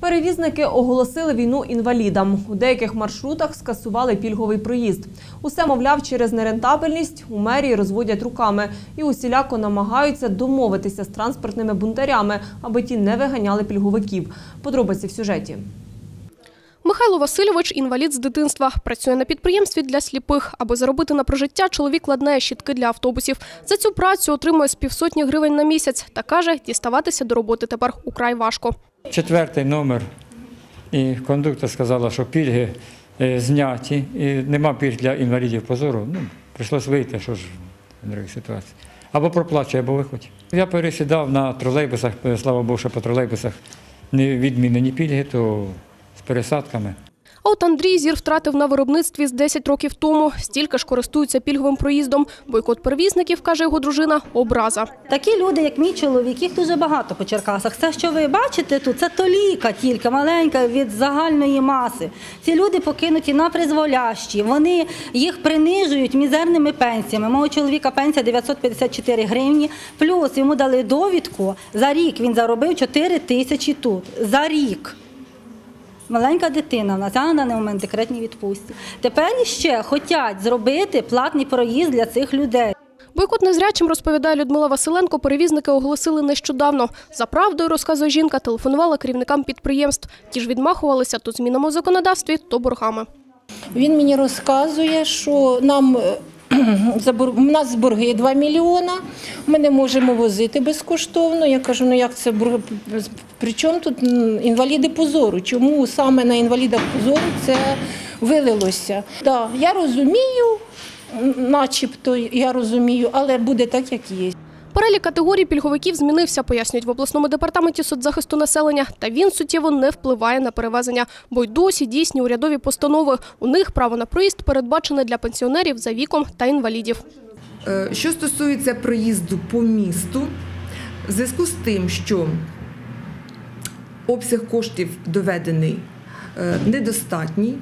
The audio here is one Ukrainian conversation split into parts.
Перевізники оголосили війну інвалідам. У деяких маршрутах скасували пільговий проїзд. Усе, мовляв, через нерентабельність у мерії розводять руками і усіляко намагаються домовитися з транспортними бунтарями, аби ті не виганяли пільговиків. Подробиці в сюжеті. Михайло Васильович – інвалід з дитинства. Працює на підприємстві для сліпих. Аби заробити на прожиття, чоловік ладнає щітки для автобусів. За цю працю отримує з півсотні гривень на місяць. Та каже, діставатися до роботи тепер украй важко. Четвертий номер. І кондуктор сказала, що пільги е, зняті, і нема пільг для інвалідів позору. Ну, прийшлось вийти, що ж в другій ситуації. Або проплачує, або виходь. Я пересідав на тролейбусах, слава Богу, що по тролейбусах не відмінені пільги, то з пересадками. А от Андрій зір втратив на виробництві з 10 років тому. Стільки ж користуються пільговим проїздом. Бойкот перевізників, каже його дружина, образа. Такі люди, як мій чоловік, їх дуже багато по Черкасах. Це, що ви бачите тут, це толіка тільки маленька від загальної маси. Ці люди покинуті на призволящі. Вони їх принижують мізерними пенсіями. Мого чоловіка пенсія 954 гривні. Плюс йому дали довідку. За рік він заробив 4 тисячі тут. За рік. Маленька дитина в нас, на даний момент декретній відпустці. Тепер іще хочуть зробити платний проїзд для цих людей. Бойкот незрячим, розповідає Людмила Василенко, перевізники оголосили нещодавно. За правдою, розказує жінка, телефонувала керівникам підприємств. Ті ж відмахувалися то змінами у законодавстві, то боргами. Він мені розказує, що нам е, у нас борги 2 мільйона, ми не можемо возити безкоштовно. Я кажу, ну як це борг? При чому тут інваліди позору? Чому саме на інвалідах позору це вилилося? Да, я розумію, начебто я розумію, але буде так, як є. Перелік категорій пільговиків змінився, пояснюють в обласному департаменті соцзахисту населення. Та він суттєво не впливає на перевезення, бо й досі дійсні урядові постанови. У них право на проїзд передбачене для пенсіонерів за віком та інвалідів. Е, Що стосується проїзду по місту, в зв'язку з тим, що обсяг коштів доведений е, недостатній,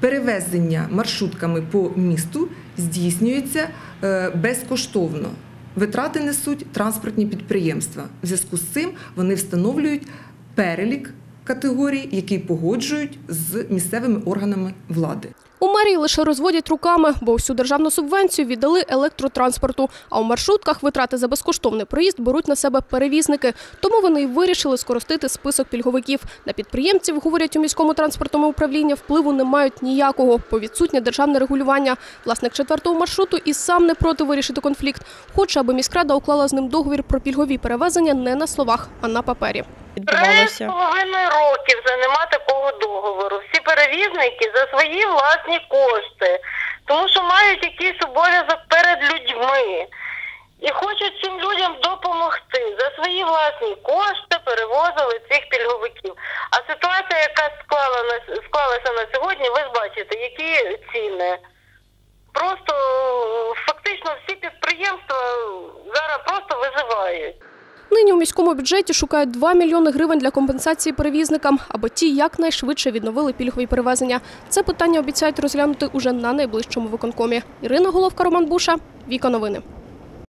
перевезення маршрутками по місту здійснюється е, безкоштовно. Витрати несуть транспортні підприємства. В зв'язку з цим вони встановлюють перелік категорій, які погоджують з місцевими органами влади. У мерії лише розводять руками, бо всю державну субвенцію віддали електротранспорту. А у маршрутках витрати за безкоштовний проїзд беруть на себе перевізники. Тому вони й вирішили скоростити список пільговиків. На підприємців, говорять у міському транспортному управлінні, впливу не мають ніякого, бо відсутнє державне регулювання. Власник четвертого маршруту і сам не проти вирішити конфлікт. Хоче, аби міськрада уклала з ним договір про пільгові перевезення не на словах, а на папері. Три з половиною років вже нема такого договору. Перевізники за свої власні кошти, тому що мають якийсь обов'язок перед людьми і хочуть цим людям допомогти. За свої власні кошти перевозили цих пільговиків. А ситуація, яка склала склалася на сьогодні, ви ж бачите, які ціни. Просто фактично всі підприємства зараз просто виживають. Нині у міському бюджеті шукають 2 мільйони гривень для компенсації перевізникам, аби ті якнайшвидше відновили пільгові перевезення. Це питання обіцяють розглянути уже на найближчому виконкомі. Ірина Головка, Роман Буша, Віка Новини.